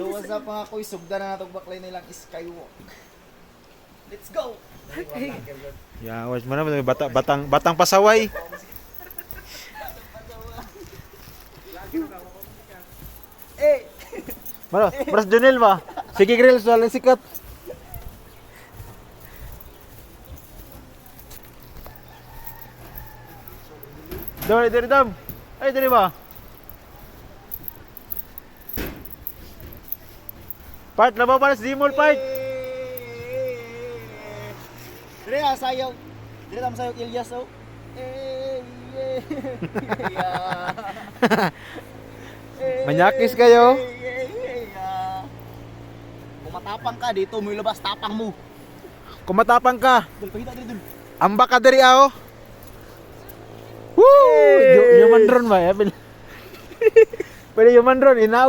So what's up mga kuy, sugda na natong baklay nilang skywalk. Let's go! Ya, wes mana ba bata, batang batang pasaway. Eh! Mana? Beras Jonel ba? Sige grill soalnya sikat. Dari dari dam. Ay dari ba? Part na ba para sa Dimol part? Dire ah, sayaw. Dire tam sayaw Ilyas oh. Manyakis kayo. Eh, yeah, yeah. Kung matapang ka dito, mo ilabas tapang mo. Kumatapang ka. Pahita dito. Amba ka dari ako. Woo! Yu- Human drone ba? Pwede human drone, inaog